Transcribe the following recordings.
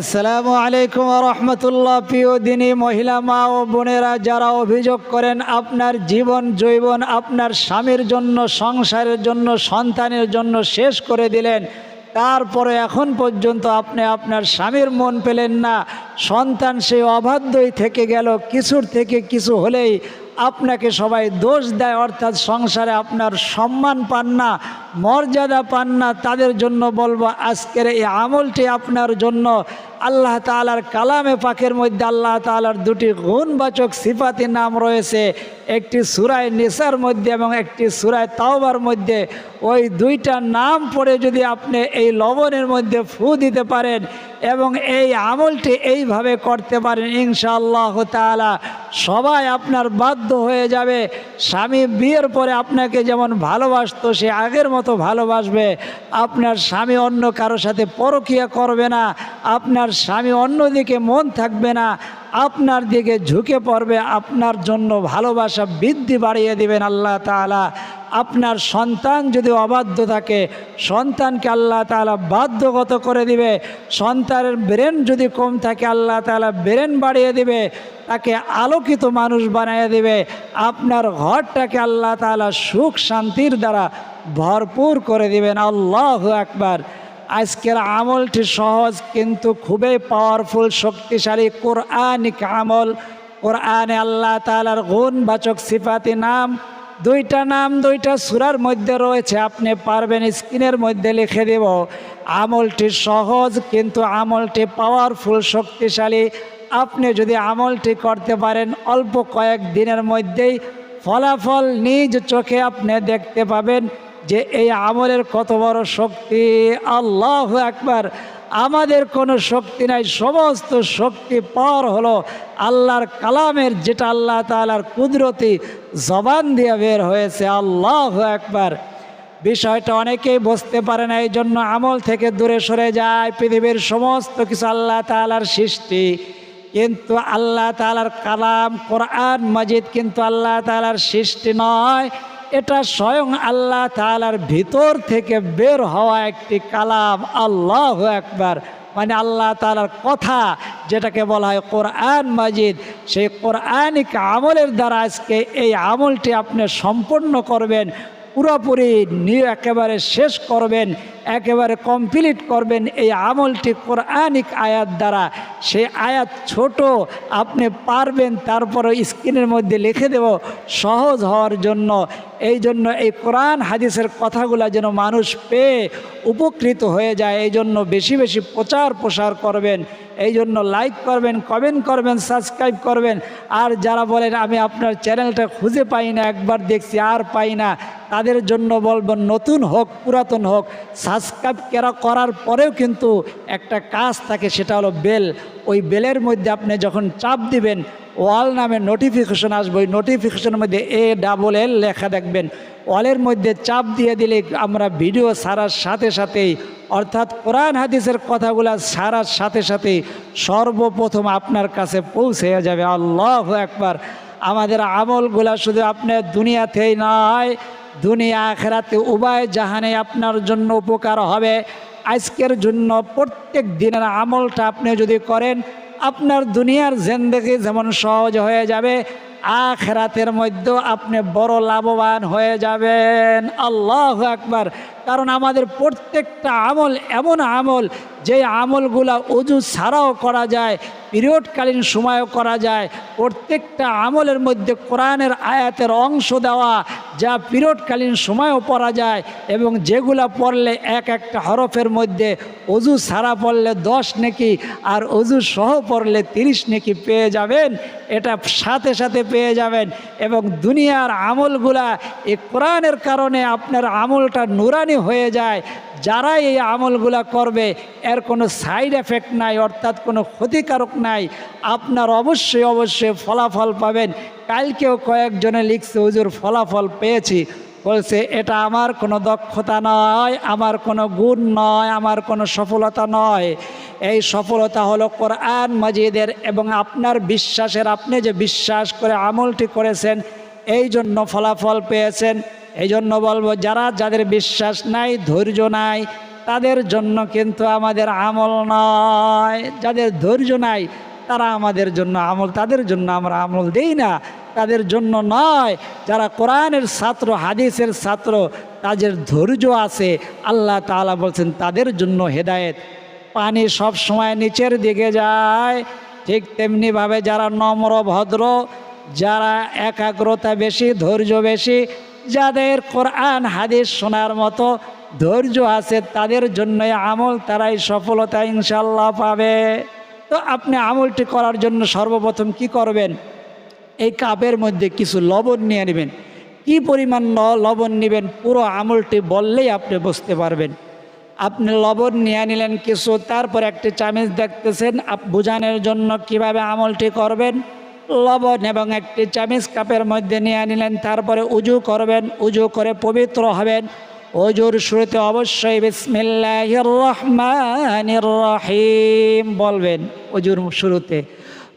আসসালামু আলাইকুম রহমতুল্লাহ। প্রিয় দিনী মহিলা, মা ও বোনেরা, যারা অভিযোগ করেন আপনার জীবন জৈবন আপনার স্বামীর জন্য, সংসারের জন্য, সন্তানের জন্য শেষ করে দিলেন, তারপরে এখন পর্যন্ত আপনি আপনার স্বামীর মন পেলেন না, সন্তান সেই অবাধ্যই থেকে গেল, কিছুর থেকে কিছু হলেই আপনাকে সবাই দোষ দেয়, অর্থাৎ সংসারে আপনার সম্মান পান না, মর্যাদা পান না, তাদের জন্য বলব আজকের এই আমলটি আপনার জন্য। আল্লাহ তালার কালামে পাকের মধ্যে আল্লাহ তালার দুটি গুণবাচক সিফাতি নাম রয়েছে। একটি সুরায় নিসার মধ্যে এবং একটি সুরায় তাওবার মধ্যে। ওই দুইটা নাম পড়ে যদি আপনি এই লবণের মধ্যে ফু দিতে পারেন এবং এই আমলটি এইভাবে করতে পারেন, ইনশাআল্লাহ তালা সবাই আপনার বাধ্য হয়ে যাবে। স্বামী বিয়ের পরে আপনাকে যেমন ভালোবাসত, সে আগের মতো ভালোবাসবে। আপনার স্বামী অন্য কারোর সাথে পরকিয়া করবে না। আপনার স্বামী অন্যদিকে মন থাকবে না। আপনার দিকে ঝুঁকে পড়বে, আপনার জন্য ভালোবাসা বৃদ্ধি বাড়িয়ে দিবেন আল্লাহ তালা আপনার সন্তান যদি অবাধ্য থাকে, সন্তানকে আল্লাহ তালা বাধ্যগত করে দিবে। সন্তানের ব্রেন যদি কম থাকে, আল্লাহ তালা ব্রেন বাড়িয়ে দিবে, তাকে আলোকিত মানুষ বানিয়ে দিবে। আপনার ঘরটাকে আল্লাহ তালা সুখ শান্তির দ্বারা ভরপুর করে দিবেন। আল্লাহ একবার আজকের আমলটি সহজ, কিন্তু খুবই পাওয়ারফুল শক্তিশালী কোরআনিক আমল। কোরআনে আল্লাহ তালার গুণবাচক সিফাতি নাম, দুইটা নাম, দুইটা সুরার মধ্যে রয়েছে, আপনি পারবেন স্ক্রিনের মধ্যে লিখে দেব। আমলটি সহজ, কিন্তু আমলটি পাওয়ারফুল শক্তিশালী। আপনি যদি আমলটি করতে পারেন, অল্প কয়েক দিনের মধ্যেই ফলাফল নিজ চোখে আপনি দেখতে পাবেন। যে এই আমলের কত বড় শক্তি? আল্লাহ একবার আমাদের কোনো শক্তি নাই, সমস্ত শক্তি পাওয়ার হলো আল্লাহর কালামের যেটা আল্লাহ তালার কুদরতি জবান দিয়ে বের হয়েছে। আল্লাহ একবার বিষয়টা অনেকেই বুঝতে পারে না এই জন্য আমল থেকে দূরে সরে যায়। পৃথিবীর সমস্ত কিছু আল্লাহ তালার সৃষ্টি। কিন্তু আল্লাহ তালার কালাম কোরআন মজিদ কিন্তু আল্লাহ তালার সৃষ্টি নয়। এটা স্বয়ং আল্লাহ তালার ভিতর থেকে বের হওয়া একটি কালাম, আল্লাহ একবার মানে আল্লাহ তালার কথা যেটাকে বলা হয় কোরআন মাজিদ, সেই কোরআনিক আমলের দ্বারা আজকে এই আমলটি আপনি সম্পন্ন করবেন, পুরোপুরি নিয়ে একেবারে শেষ করবেন। একেবারে কমপ্লিট করবেন এই আমলটি কোরআনিক আয়াত দ্বারা। সে আয়াত ছোট, আপনি পারবেন, তারপরে স্ক্রিনের মধ্যে লিখে দেব, সহজ হওয়ার জন্য। এই জন্য এই কোরআন হাদিসের কথাগুলো যেন মানুষ পেয়ে উপকৃত হয়ে যায়, এই জন্য বেশি বেশি প্রচার প্রসার করবেন। এই জন্য লাইক করবেন কমেন্ট করবেন সাবস্ক্রাইব করবেন। আর যারা বলেন, আমি আপনার চ্যানেলটা খুঁজে পাই না, একবার দেখছি আর পাই না, তাদের জন্য বলব, নতুন হোক, পুরাতন হোক সাবস্ক্রাইব কেরা করার পরেও কিন্তু একটা কাজ থাকে, সেটা হলো বেল। ওই বেলের মধ্যে আপনি যখন চাপ দিবেন, ওয়াল নামে নোটিফিকেশন আসবে, ওই নোটিফিকেশনের মধ্যে এ ডাবল এল লেখা দেখবেন। ওয়ালের মধ্যে চাপ দিয়ে দিলে আমরা ভিডিও সারার সাথে সাথেই, অর্থাৎ কোরআন হাদিসের কথাগুলো সারার সাথে সাথেই সর্বপ্রথম আপনার কাছে পৌঁছে যাবে। আল্লাহ একবার আমাদের আমলগুলা শুধু আপনার দুনিয়াতেই নয় দুনিয়া আখেরাতে উভয় জাহানে আপনার জন্য উপকার হবে। আজকের জন্য প্রত্যেক দিনের আমলটা আপনি যদি করেন, আপনার দুনিয়ার জেন্দেগি যেমন সহজ হয়ে যাবে, আখেরাতের মধ্যেও আপনি বড় লাভবান হয়ে যাবেন। আল্লাহ একবার কারণ আমাদের প্রত্যেকটা আমল এমন আমল, যে আমলগুলা অজু ছাড়াও করা যায়, পিরিয়ডকালীন সময়ও করা যায়, প্রত্যেকটা আমলের মধ্যে কোরআনের আয়াতের অংশ দেওয়া, যা পিরিয়ডকালীন সময়ও পড়া যায় এবং যেগুলা পড়লে এক একটা হরফের মধ্যে অজু ছাড়া পড়লে দশ নেকি আর অজু সহ পড়লে তিরিশ নেকি পেয়ে যাবেন, এটা সাথে সাথে পেয়ে যাবেন এবং দুনিয়ার আমলগুলা এই কোরআনের কারণে আপনার আমলটা নুরানি হয়ে যায় যারা এই আমলগুলা করবে, এর কোনো সাইড এফেক্ট নাই, অর্থাৎ কোনো ক্ষতিকারক নাই। আপনার অবশ্যই অবশ্যই ফলাফল পাবেন। কালকেও কয়েকজনে লিখছে, হুজুর, ফলাফল পেয়েছি। বলছে, এটা আমার কোনো দক্ষতা নয়, আমার কোনো গুণ নয়, আমার কোনো সফলতা নয়। এই সফলতা হলো কোরআন মজিদের এবং আপনার বিশ্বাসের। আপনি যে বিশ্বাস করে আমলটি করেছেন এই জন্য ফলাফল পেয়েছেন। এই জন্য বলব, যারা যাদের বিশ্বাস নাই, ধৈর্য নাই, তাদের জন্য কিন্তু আমাদের আমল নয়। যাদের ধৈর্য নাই, তারা আমাদের জন্য আমল, তাদের জন্য আমরা আমল দেই না। তাদের জন্য নয়, যারা কোরআনের ছাত্র, হাদিসের ছাত্র, তাদের ধৈর্য আছে। আল্লাহ তাআলা বলছেন, তাদের জন্য হেদায়েত। পানি সব সময় নিচের দিকে যায়, ঠিক তেমনিভাবে যারা নম্র, ভদ্র যারা একাগ্রতা বেশি, ধৈর্য বেশি, যাদের কোরআন, হাদিস শোনার মতো ধৈর্য আছে, তাদের জন্য আমল তারাই সফলতা ইনশাল্লাহ পাবে। তো আপনি আমলটি করার জন্য সর্বপ্রথম কি করবেন? এই কাপের মধ্যে কিছু লবণ নিয়ে নেবেন। কি পরিমাণ লবণ নেবেন? পুরো আমলটি বললেই আপনি বুঝতে পারবেন। আপনি লবণ নিয়ে নিলেন কিছু, তারপর একটি চামিচ দেখতেছেন, আপ- বোঝানোর জন্য কীভাবে আমলটি করবেন? লবণ এবং একটি চামিচ কাপের মধ্যে নিয়ে নিলেন, তারপরে উজু করবেন, উজু করে পবিত্র হবেন। অজুর শুরুতে অবশ্যই বিসমিল্লাহির রহমান রহিম বলবেন অজুর শুরুতে।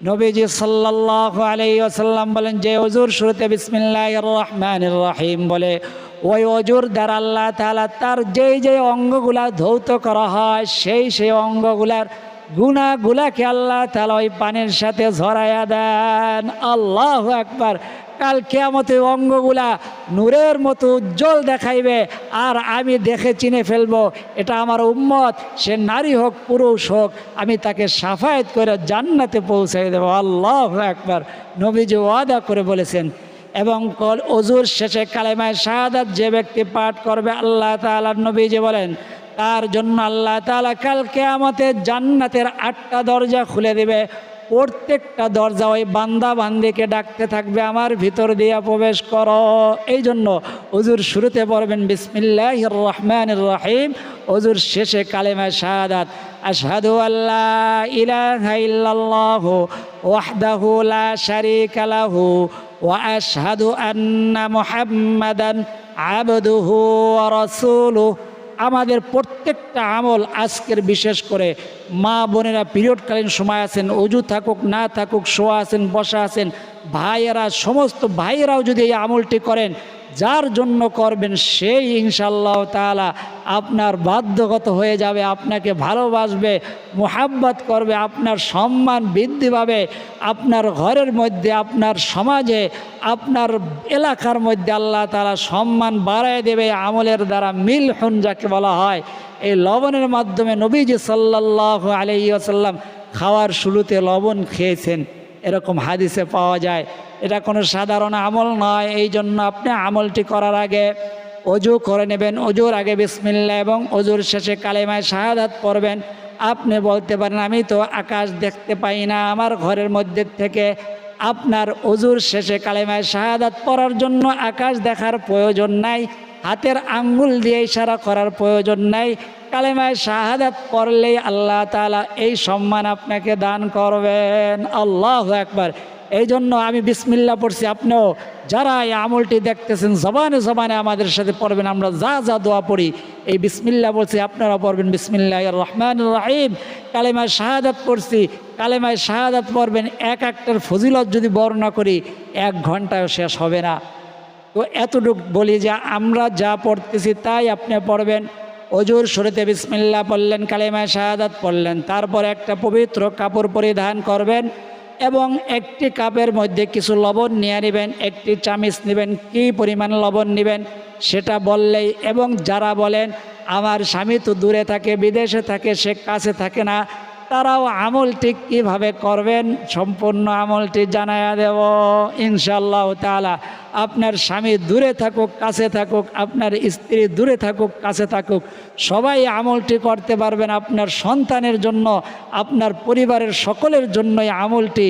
নবীজি সাল্লাল্লাহু আলাইহি ওয়াসাল্লাম বলেন, যে অজুর শুরুতে বিসমিল্লাহির রহমান রহিম বলে, ওই অজুর দ্বারা আল্লাহ তাআলা তার যেই যেই অঙ্গগুলা ধৌত করা হয়, সেই সেই অঙ্গগুলার গুণাগুলাকে আল্লাহ তালা ওই পানির সাথে ঝরাইয়া দেন। আল্লাহ একবার কাল কেয়ামতে অঙ্গগুলা নূরের মতো উজ্জ্বল দেখাইবে, আর আমি দেখে চিনে ফেলব, এটা আমার উম্মত, সে নারী হোক, পুরুষ হোক, আমি তাকে সাফায়াত করে জান্নাতে পৌঁছাই দেবো। আল্লাহ একবার নবীজি ওয়াদা করে বলেছেন, এবং কল অজুর শেষে কালেমায় শাহাদাত যে ব্যক্তি পাঠ করবে, আল্লাহ তাআলা নবীজি বলেন তার জন্য আল্লাহ তালা কালকে কেয়ামতে জান্নাতের আটটা দরজা খুলে দেবে। প্রত্যেকটা দরজা ওই বান্দা বান্দিকে ডাকতে থাকবে, আমার ভিতর দিয়া প্রবেশ করো। এই জন্য অজুর শুরুতে পড়বেন বিসমিল্লাহ রহমান রহিম। অজুর শেষে কালেমা শাহাদাত, আশহাদু আল্লাহ ওয়াহদাহু লা শারীকা ওয়া আশহাদু আন্না মুহাম্মাদান আবদুহু ওয়া আমাদের প্রত্যেকটা আমল আজকের বিশেষ করে মা বোনেরা পিরিয়ডকালীন সময় আছেন, অজু থাকুক, না থাকুক, শোয়া আছেন, বসা আছেন, ভাইয়েরা, সমস্ত ভাইয়েরাও যদি এই আমলটি করেন যার জন্য করবেন সেই ইনশাল্লাহ তালা আপনার বাধ্যগত হয়ে যাবে, আপনাকে ভালোবাসবে, মোহাব্বত করবে, আপনার সম্মান বৃদ্ধি পাবে, আপনার ঘরের মধ্যে, আপনার সমাজে, আপনার এলাকার মধ্যে আল্লাহ তালা সম্মান বাড়ায় দেবে, আমলের দ্বারা মিলহুন যাকে বলা হয়। এই লবণের মাধ্যমে নবীজি সাল্লাহ আলাইসাল্লাম খাওয়ার শুরুতে লবণ খেয়েছেন। এরকম হাদিসে পাওয়া যায়। এটা কোনো সাধারণ আমল নয় এই জন্য আপনি আমলটি করার আগে অজু করে নেবেন। অজুর আগে বিসমিল্লা এবং অজুর শেষে কালেমায় শাহাদাত পড়বেন। আপনি বলতে পারেন, আমি তো আকাশ দেখতে পাই না, আমার ঘরের মধ্যে থেকে আপনার অজুর শেষে কালেমায় শাহাদাত পড়ার জন্য আকাশ দেখার প্রয়োজন নাই, হাতের আঙ্গুল দিয়ে ইশারা করার প্রয়োজন নাই কালেমায় শাহাদাত পড়লেই আল্লাহ তাআলা এই সম্মান আপনাকে দান করবেন। আল্লাহ একবার এই জন্য আমি বিসমিল্লা পড়ছি। আপনিও যারা এই আমলটি দেখতেছেন, জবানে জবানে আমাদের সাথে পড়বেন। আমরা যা যা দোয়া পড়ি, এই বিসমিল্লা বলছি আপনারা পড়বেন। বিসমিল্লাহ রহমান রাহিম। কালেমায় শাহাদাত পড়ছি। কালেমায় শাহাদাত পড়বেন। এক একটার ফজিলত যদি বর্ণনা করি, এক ঘন্টায় শেষ হবে না। তো এতটুকু বলি যে, আমরা যা পড়তেছি তাই আপনি পড়বেন। অজুর শুরুতে বিসমিল্লা পড়লেন কালেমায় শাহাদাত পড়লেন, তারপর একটা পবিত্র কাপড় পরিধান করবেন এবং একটি কাপের মধ্যে কিছু লবণ নিয়ে নেবেন, একটি চামিচ নেবেন, কি পরিমাণ লবণ নেবেন সেটা বললেই এবং যারা বলেন, আমার স্বামী তো দূরে থাকে, বিদেশে থাকে, সে কাছে থাকে না তারাও আমলটি কীভাবে করবেন সম্পূর্ণ আমলটি জানায়া দেব। ইনশাল্লাহ তাআলা, আপনার স্বামী দূরে থাকুক, কাছে থাকুক, আপনার স্ত্রী দূরে থাকুক, কাছে থাকুক, সবাই আমলটি করতে পারবেন আপনার সন্তানের জন্য, আপনার পরিবারের সকলের জন্যই আমলটি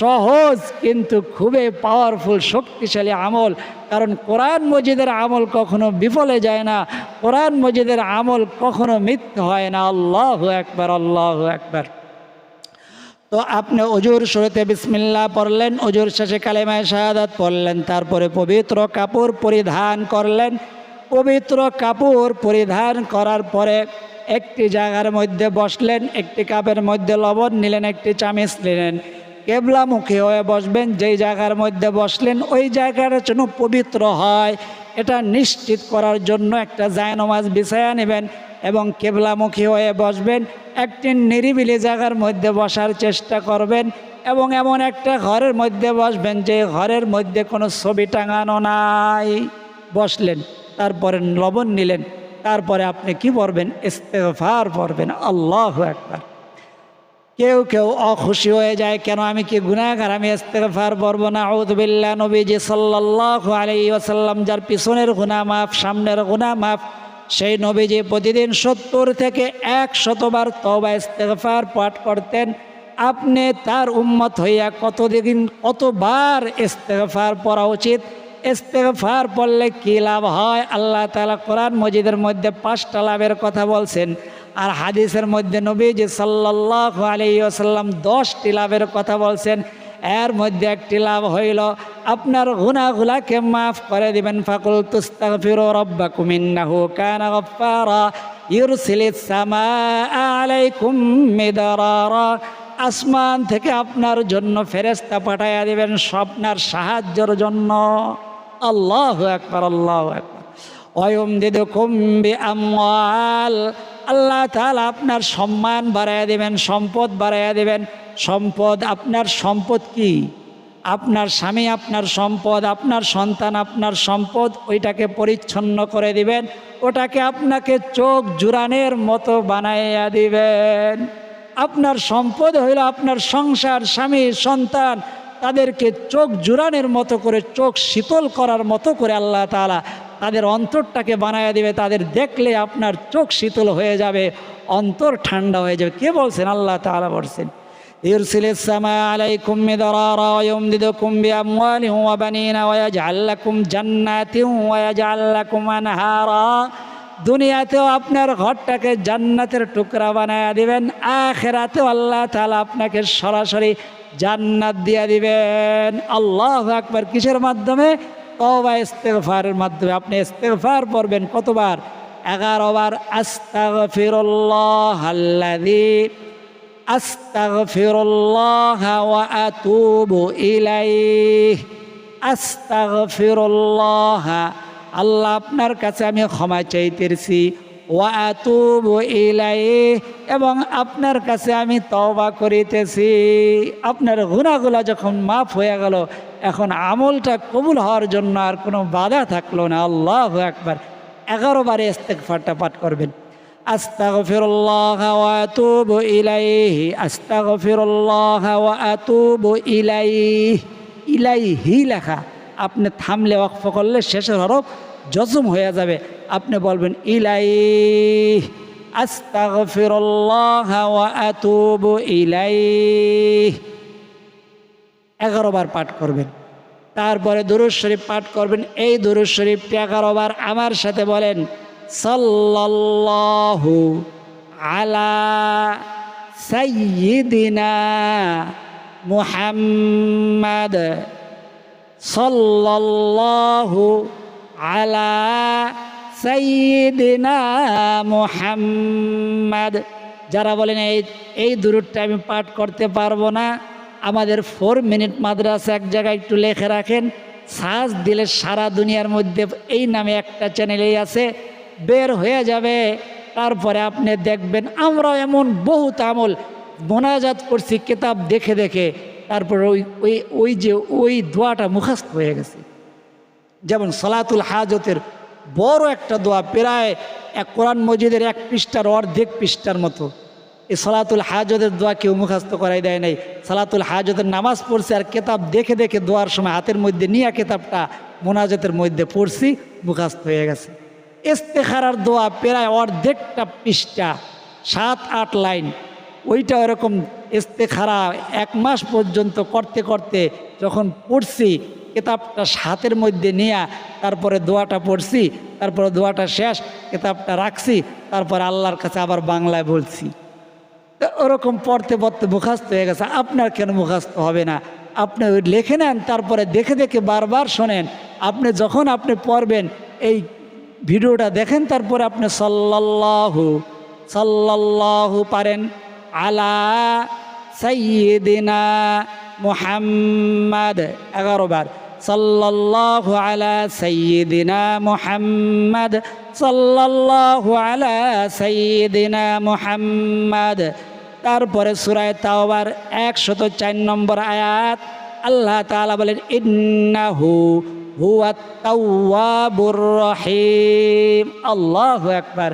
সহজ কিন্তু খুবই পাওয়ারফুল শক্তিশালী আমল। কারণ কোরআন মজিদের আমল কখনো বিফলে যায় না, কোরআন মজিদের আমল কখনো মিথ্যে হয় না। আল্লাহ একবার আল্লাহ একবার তো আপনি অজুর শুরুতে বিসমিল্লা পড়লেন, অজুর শেষে কালেমায় শাহাদাত পড়লেন, তারপরে পবিত্র কাপড় পরিধান করলেন। পবিত্র কাপড় পরিধান করার পরে একটি জায়গার মধ্যে বসলেন, একটি কাপের মধ্যে লবণ নিলেন, একটি চামিচ নিলেন। কেবলামুখী হয়ে বসবেন, যেই জায়গার মধ্যে বসলেন, ওই জায়গাটা যেন পবিত্র হয়। এটা নিশ্চিত করার জন্য একটা জায়নমাজ বিছায়া নেবেন এবং কেবলামুখী হয়ে বসবেন, একটি নিরিবিলি জায়গার মধ্যে বসার চেষ্টা করবেন এবং এমন একটা ঘরের মধ্যে বসবেন, যে ঘরের মধ্যে কোনো ছবি টাঙানো নাই। বসলেন, তারপরে লবণ নিলেন, তারপরে আপনি কি পড়বেন? ইস্তেফার পড়বেন, আল্লাহ একবার কেউ কেউ অখুশি হয়ে যায়, কেন আমি কি গুনাহগার? আমি ইস্তেগফার পড়ব না। আউযুবিল্লাহ, নবীজি সাল্লাল্লাহু আলাইহি ওয়াসাল্লাম যার পিছনের গুনাহ মাফ, সামনের গুনাহ মাফ, সেই নবীজি প্রতিদিন সত্তর থেকে এক শতবার তওবা, ইস্তেগফার পাঠ করতেন। আপনি তার উম্মত হইয়া কতদিন, কতবার ইস্তেগফার পড়া উচিত? ইস্তেগফার পড়লে কী লাভ হয়? আল্লাহ তাআলা কোরআন মজিদের মধ্যে পাঁচটা লাভের কথা বলছেন। আর হাদিসের মধ্যে নবীজি সাল্লাল্লাহু আলাইহি ওয়াসাল্লাম দশটি লাভের কথা বলছেন। এর মধ্যে একটি লাভ হইল, আপনার গুনাহগুলাকে মাফ করে দিবেন। ফাকুল মিদরারা। আসমান থেকে আপনার জন্য ফেরেস্তা পাঠাইয়া দিবেন স্বপ্নার সাহায্যের জন্য। আল্লাহ একবার আল্লাহ একবার অয়ম দিদ কুম্বি আমল আল্লাহ তাহলে আপনার সম্মান বাড়াইয়া দেবেন, সম্পদ বাড়াইয়া দেবেন। সম্পদ আপনার সম্পদ কি? আপনার স্বামী আপনার সম্পদ, আপনার সন্তান আপনার সম্পদ, ওইটাকে পরিচ্ছন্ন করে দিবেন, ওটাকে আপনাকে চোখ জুরানের মতো বানাইয়া দিবেন। আপনার সম্পদ হইল আপনার সংসার, স্বামী, সন্তান তাদেরকে চোখ জুরানের মতো করে চোখ শীতল করার মতো করে আল্লাহ তালা তাদের অন্তরটাকে বানায় দেবে তাদের দেখলে আপনার চোখ শীতল হয়ে যাবে অন্তর ঠান্ডা হয়ে যাবে কে বলছেন আল্লাহ তালা বলছেন يرسل السماء عليكم مدرارا ويمددكم بأموال وبنين ويجعل لكم جنات ويجعل لكم أنهارا দুনিয়াতেও আপনার ঘরটাকে জান্নাতের টুকরা বানায় দিবেন আখেরাতেও আল্লাহ তালা আপনাকে সরাসরি জান্নাত দিয়ে দিবেন। আল্লাহ আকবার। কিসের মাধ্যমে? তবা ইস্তেগফারের মাধ্যমে। আপনি ইস্তেগফার পড়বেন কতবার? এগারো বার। আল্লাযী আস্তাগফিরুল্লাহ ওয়া আতুবু ইলাইহি। আস্তাগফিরুল্লাহ। আল্লাহ আপনার কাছে আমি ক্ষমা চাইতেছি। ওয়া আতুবু ইলাইহি, এবং আপনার কাছে আমি তওবা করিতেছি। আপনার গুনাহগুলা যখন মাফ হয়ে গেল, এখন আমলটা কবুল হওয়ার জন্য আর কোনো বাধা থাকল না। আল্লাহ একবার এগারো বারে ইস্তেগফারটা পাঠ করবেন। আস্তাগফিরুল্লাহ ওয়া আতুবু ইলাইহি, আস্তাগফিরুল্লাহ ওয়া আতুবু ইলাইহি। ইলাইহি লেখা। আপনি থামলে ওয়াকফ করলে শেষের হরফ জজম হয়ে যাবে। আপনি বলবেন ইলাই আস্তাগফিরুল্লাহ ওয়া আতুবু ইলাইহি। এগারো বার পাঠ করবেন। তারপরে দুরুজ শরীফ পাঠ করবেন। এই দুরুজ শরীফটি এগারো আমার সাথে বলেন, সাল্লাল্লাহু আলা সাইয়্যিদিনা মুহাম্মাদ সাল্লাল্লাহু আলা সাইয়্যিদিনা মুহাম্মাদ। যারা বলেন, এই এই দূরটা আমি পাঠ করতে পারব না। আমাদের ফোর মিনিট মাদ্রাসা এক জায়গায় একটু লেখে রাখেন। সাজ দিলে সারা দুনিয়ার মধ্যে এই নামে একটা চ্যানেলেই আছে। বের হয়ে যাবে। তারপরে আপনি দেখবেন আমরাও এমন বহুত আমল, মোনাজাত করছি, কিতাব দেখে দেখে। তারপর ওই ওই ওই যে ওই দোয়াটা মুখস্থ হয়ে গেছে। যেমন সলাতুল হাজতের বড় একটা দোয়া, প্রায় এক কোরআন মজিদের এক পৃষ্ঠার অর্ধেক পৃষ্ঠার মতো। এই সলাতুল হাজতের দোয়া কেউ মুখস্থ করাই দেয় নাই। সালাতুল হাজতের নামাজ পড়ছে আর কেতাব দেখে দেখে দোয়ার সময় হাতের মধ্যে নিয়ে কেতাবটা মোনাজতের মধ্যে পড়ছি মুখাস্ত হয়ে গেছে। ইস্তেখারার দোয়া প্রায় অর্ধেকটা পৃষ্ঠা, সাত, আট লাইন। ওইটা ওরকম ইস্তেখারা এক মাস পর্যন্ত করতে করতে যখন পড়ছি কেতাবটা হাতের মধ্যে নিয়ে তারপরে দোয়াটা পড়ছি, তারপরে দোয়াটা শেষ, কেতাবটা রাখছি, তারপরে আল্লাহর কাছে আবার বাংলায় বলছি। ওরকম পড়তে পড়তে মুখাস্ত হয়ে গেছে, আপনার কেন মুখাস্ত হবে না? আপনি ওই লেখে নেন, তারপরে দেখে দেখে বারবার শোনেন। আপনি যখন আপনি পড়বেন, এই ভিডিওটা দেখেন, তারপরে আপনি সাল্লাল্লাহু সাল্লাল্লাহু পারেন, আলা সাইয়্যিদিনা মুহাম্মাদ, এগারো বার। সাল্লাল্লাহু আলা সাইয়্যিদিনা মুহাম্মদ, সাল্লাল্লাহু আলা সাইয়্যিদিনা মুহাম্মদ। তারপরে সূরায়ে তাওবার 104 নম্বর আয়াত, আল্লাহ তাআলা বলেন, ইন্নাহু হুয়াত তাওয়াবুর রহিম। আল্লাহু আকবার।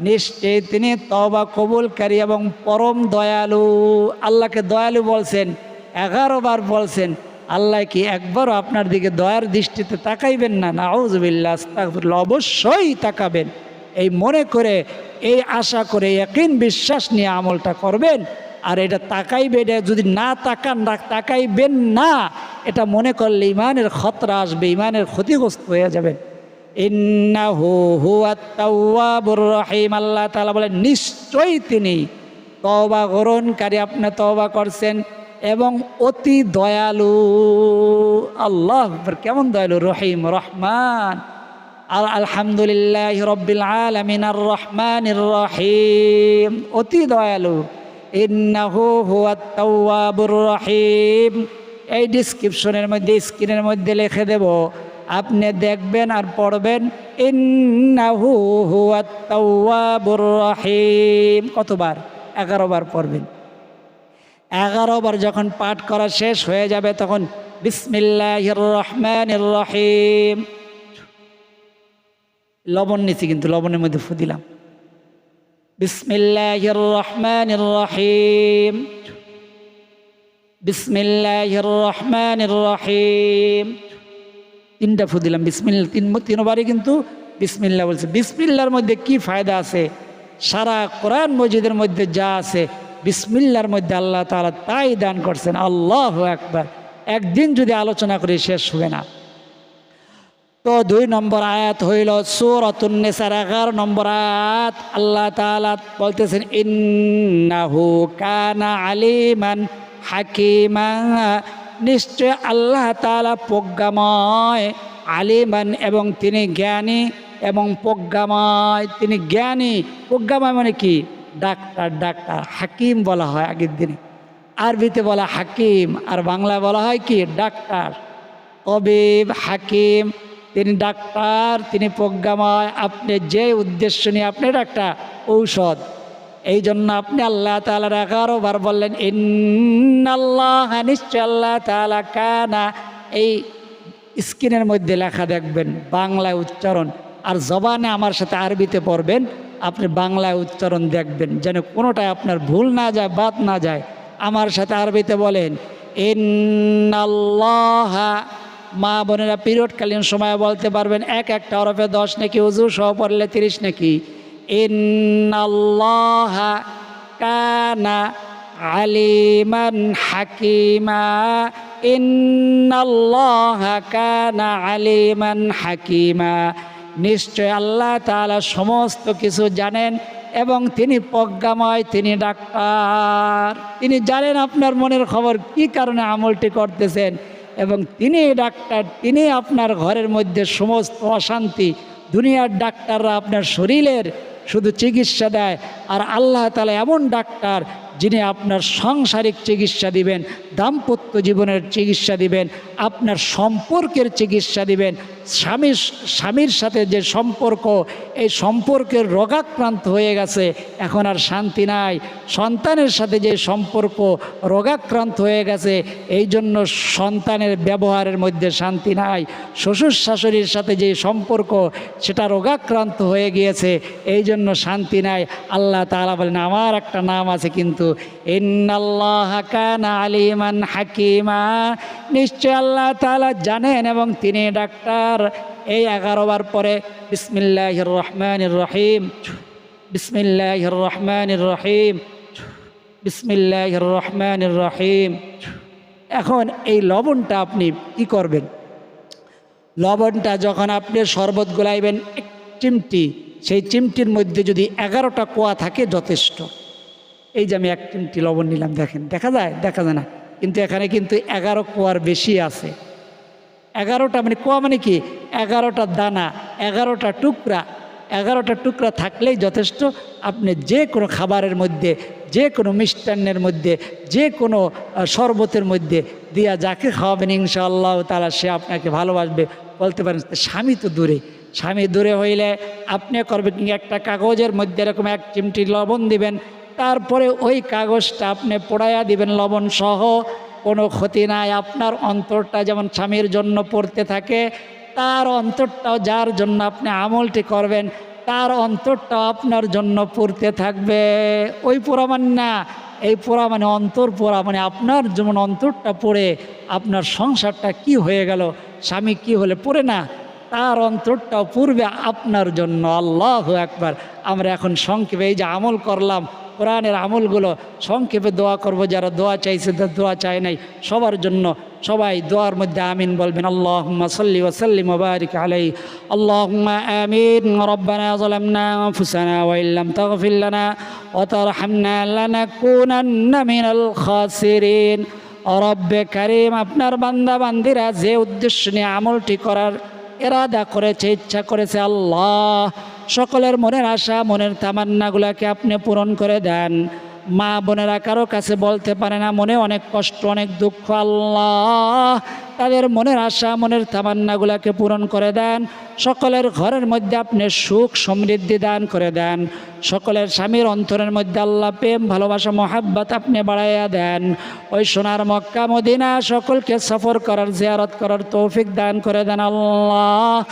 নিশ্চয় তিনি তবা কবুলকারী এবং পরম দয়ালু। আল্লাহকে দয়ালু বলছেন, এগারো বার বলছেন আল্লাহ কি একবারও আপনার দিকে দয়ার দৃষ্টিতে তাকাইবেন না? নাউজবিল্লা আস্তাগফিরুল্লাহ, অবশ্যই তাকাবেন। এই মনে করে, এই আশা করে একই বিশ্বাস নিয়ে আমলটা করবেন। আর এটা তাকাইবে, এটা যদি না তাকান না তাকাইবেন না, এটা মনে করলে ইমানের খতরা আসবে, ইমানের ক্ষতিগ্রস্ত হয়ে যাবেন। রহিম, আল্লাহ তাআলা বলেন, নিশ্চয়ই তিনি তওবা গ্রহণকারী, আপনি তওবা করছেন। এবং অতি দয়ালু। আল্লাহ কেমন দয়ালু? রহিম, রহমান। আলহামদুলিল্লাহ রব্বিল আলামিন, আর রহমানির রহিম। অতি দয়ালু। রহিম। এই ডিসক্রিপশনের মধ্যে, স্ক্রিনের মধ্যে লিখে দেব, আপনি দেখবেন আর পড়বেন, ইন্নাহু হুয়াত তাওয়াবুর রহিম। কতবার? এগারো বার পড়বেন। এগারো বার যখন পাঠ করা শেষ হয়ে যাবে তখন বিসমিল্লাহির রহমানির রহিম। লবণ নিছি কিন্তু, লবণের মধ্যে ফু দিলাম। বিসমিল্লাহির রহমানির রহিম। বিসমিল্লাহির রহমানির রহিম। তিনটা ফু দিলাম, বিসমিল্লা, তিন, তিনবারই কিন্তু বিসমিল্লা বলছে। বিসমিল্লার মধ্যে কি ফায়দা আছে? সারা কোরআন মসজিদের মধ্যে যা আছে বিসমিল্লার মধ্যে আল্লাহ তাআলা তাই দান করছেন, আল্লাহ একবার একদিন যদি আলোচনা করি শেষ হবে না। তো দুই নম্বর আয়াত হইল সুরতুন্নেসার এগারো নম্বর আয়াত, আল্লাহ তালা বলতেছেন, ইন্নাহু কানা আলিমান হাকিমা। নিশ্চয় আল্লাহ তালা প্রজ্ঞাময়, আলিমান এবং তিনি জ্ঞানী এবং প্রজ্ঞাময়। তিনি জ্ঞানী, প্রজ্ঞাময় মানে কি? ডাক্তার ডাক্তার হাকিম বলা হয় আগের দিনে। আরবিতে বলা হাকিম, আর বাংলায় বলা হয় কি? ডাক্তার। তবিব হাকিম? তিনি ডাক্তার, তিনি প্রজ্ঞাময়, আপনি যে উদ্দেশ্য নিয়ে আপনি একটা ঔষধ, এই জন্য আপনি আল্লাহ তালার এগারো বার বললেন, ইন্নাল্লাহ নিশ্চয় আল্লাহ তালা কানা। এই স্ক্রিনের মধ্যে লেখা দেখবেন, বাংলায় উচ্চারণ, আর জবানে আমার সাথে আরবিতে পড়বেন আপনি বাংলায় উচ্চারণ দেখবেন। যেন কোনোটাই আপনার ভুল না যায়, বাদ না যায়। আমার সাথে আরবিতে বলেন, ইন্নাল্লাহ। মা বোনেরা পিরিয়ডকালীন সময় বলতে পারবেন, এক একটা ওরফে দশ নাকি উজু সহ পড়লে তিরিশ নাকি? ইন্নাল্লাহ কানা আলিমান হাকিমা। ইন্নাল্লাহ কানা আলিমান হাকিমা। নিশ্চয় আল্লাহ তাআলা সমস্ত কিছু জানেন এবং তিনি প্রজ্ঞাময়, তিনি ডাক্তার। তিনি জানেন আপনার মনের খবর কি কারণে আমলটি করতেছেন এবং তিনি ডাক্তার, তিনি আপনার ঘরের মধ্যে সমস্ত অশান্তি, দুনিয়ার ডাক্তাররা আপনার শরীরের শুধু চিকিৎসা দেয় আর আল্লাহ তালা এমন ডাক্তার যিনি আপনার সাংসারিক চিকিৎসা দিবেন, দাম্পত্য জীবনের চিকিৎসা দিবেন, আপনার সম্পর্কের চিকিৎসা দিবেন স্বামীর স্বামীর সাথে যে সম্পর্ক, এই সম্পর্কের রোগাক্রান্ত হয়ে গেছে, এখন আর শান্তি নাই। সন্তানের সাথে যে সম্পর্ক রোগাক্রান্ত হয়ে গেছে, এই জন্য সন্তানের ব্যবহারের মধ্যে শান্তি নাই। শ্বশুর শাশুড়ির সাথে যে সম্পর্ক, সেটা রোগাক্রান্ত হয়ে গিয়েছে, এই জন্য শান্তি নাই। আল্লাহ তাআলা বলেন, আমার একটা নাম আছে কিন্তু আলিমান হাকিমা। নিশ্চয় আল্লাহ তাআলা জানেন এবং তিনি ডাক্তার। এই এগারো বার পরে বিসমিল্লাহির রহমানির রহিম। বিসমিল্লাহির রহমানির রহিম। বিসমিল্লাহির রহমানির রহিম। এখন এই লবণটা আপনি কি করবেন? লবণটা যখন আপনি শরবত গোলাইবেন, এক চিমটি, সেই চিমটির মধ্যে যদি এগারোটা কোয়া থাকে যথেষ্ট। এই যে আমি এক চিমটি লবণ নিলাম, দেখেন, দেখা যায় দেখা যায় না। কিন্তু এখানে কিন্তু এগারো কোয়ার বেশি আছে। এগারোটা মানে কোয়া মানে কি? এগারোটা দানা, এগারোটা টুকরা। এগারোটা টুকরা থাকলেই যথেষ্ট। আপনি যে কোনো খাবারের মধ্যে, যে কোনো মিষ্টান্নের মধ্যে, যে কোনো শরবতের মধ্যে দিয়া যাকে খাওয়াবেন, ইনশাআল্লাহ তালা সে আপনাকে ভালোবাসবে। বলতে পারেন স্বামী তো দূরে। স্বামী দূরে হইলে আপনি করবেন একটা কাগজের মধ্যে এরকম এক চিমটি লবণ দিবেন। তারপরে ওই কাগজটা আপনি পোড়াইয়া দিবেন লবণ সহ, কোনো ক্ষতি নাই। আপনার অন্তরটা যেমন স্বামীর জন্য পড়তে থাকে, তার অন্তরটাও যার জন্য আপনি আমলটি করবেন, তার অন্তরটাও আপনার জন্য পড়তে থাকবে। ওই পোড়া মানে না, এই পোড়া মানে অন্তর পোড়া মানে আপনার যেমন অন্তরটা পড়ে, আপনার সংসারটা কি হয়ে গেল, স্বামী কি হলে পড়ে না, তার অন্তরটাও পূর্বে আপনার জন্য। আল্লাহ একবার আমরা এখন সংক্ষেপে এই যে আমল করলাম কোরআনের আমলগুলো সংক্ষেপে দোয়া করব, যারা দোয়া চাইছে দোয়া চায় নাই, সবার জন্য সবাই দোয়ার মধ্যে আমিন বলবেন আল্লাহ সাল্লি ওসাল্লি সাল্লিম মুবারিক আলাই আল্লাহ আমিন, রব্বানা যালামনা আনফুসানা ওয়া ইল্লাম তাগফির লানা ওয়া মিনাল খাসিরিন রব্বে কারিম, আপনার বান্দা বান্দিরা যে উদ্দেশ্য নিয়ে আমলটি করার এরাদা করেছে, ইচ্ছা করেছে আল্লাহ সকলের মনের আশা, মনের তামান্নাগুলাকে আপনি পূরণ করে দেন। মা বোনেরা কারও কাছে বলতে পারে না, মনে অনেক কষ্ট, অনেক দুঃখ। আল্লাহ তাদের মনের আশা, মনের তামান্নাগুলাকে পূরণ করে দেন। সকলের ঘরের মধ্যে আপনি সুখ, সমৃদ্ধি দান করে দেন। সকলের স্বামীর অন্তরের মধ্যে আল্লাহ প্রেম, ভালোবাসা, মহাব্বত আপনি বাড়াইয়া দেন। ওই সোনার মক্কা, মদিনা, সকলকে সফর করার, জিয়ারত করার তৌফিক দান করে দেন আল্লাহ।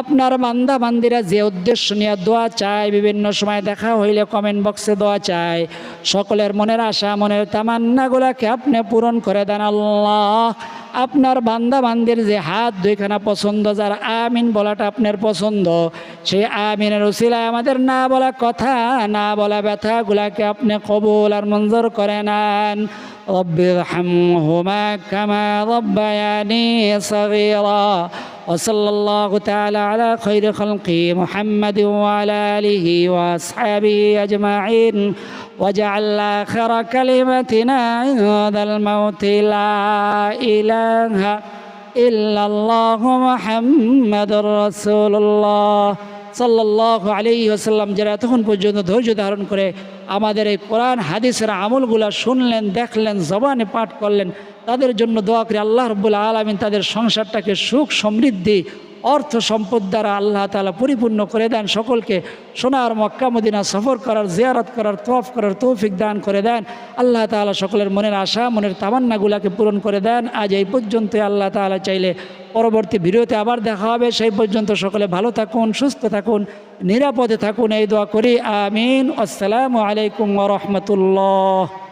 আপনার বান্দা বান্দিরা যে উদ্দেশ্য নিয়ে দোয়া চায়, বিভিন্ন সময় দেখা হইলে কমেন্ট বক্সে দোয়া চায়। সকলের মনের আশা, মনের তামান্নাগুলাকে আপনি পূরণ করে দেন আল্লাহ। আপনার বান্দা বান্দির যে হাত দুইখানা পছন্দ যার আমিন বলাটা আপনার পছন্দ সেই আমিনের উসিলায় আমাদের না বলা কথা না বলা ব্যথাগুলাকে আপনি কবুল আর মঞ্জুর করে নেন رب ارحمهما كما ربياني صغيرا وصلى الله تعالى على خير خلقه محمد وعلى آله وأصحابه أجمعين وجعل آخر كلمتنا عند الموت لا إله إلا الله محمد رسول الله সাল্লাহ আলী আসাল্লাম যারা এতক্ষণ পর্যন্ত ধৈর্য ধারণ করে আমাদের এই কোরআন হাদিসের আমলগুলা শুনলেন দেখলেন জবানে পাঠ করলেন তাদের জন্য দোয়া করে আল্লাহ রব্বুল্লা আলমিন তাদের সংসারটাকে সুখ সমৃদ্ধি অর্থ সম্পদ দ্বারা আল্লাহ তালা পরিপূর্ণ করে দেন, সকলকে সোনার মক্কা, মদিনা সফর করার, জিয়ারত করার তফ করার তৌফিক দান করে দেন। আল্লাহ তালা সকলের মনের আশা, মনের তামান্নাগুলাকে পূরণ করে দেন। আজ এই পর্যন্ত আল্লাহ তালা চাইলে পরবর্তী ভিডিওতে আবার দেখা হবে। সেই পর্যন্ত সকলে ভালো থাকুন, সুস্থ থাকুন, নিরাপদে থাকুন। এই দোয়া করি, আমিন। আসসালামু আলাইকুম রহমতুল্লাহ।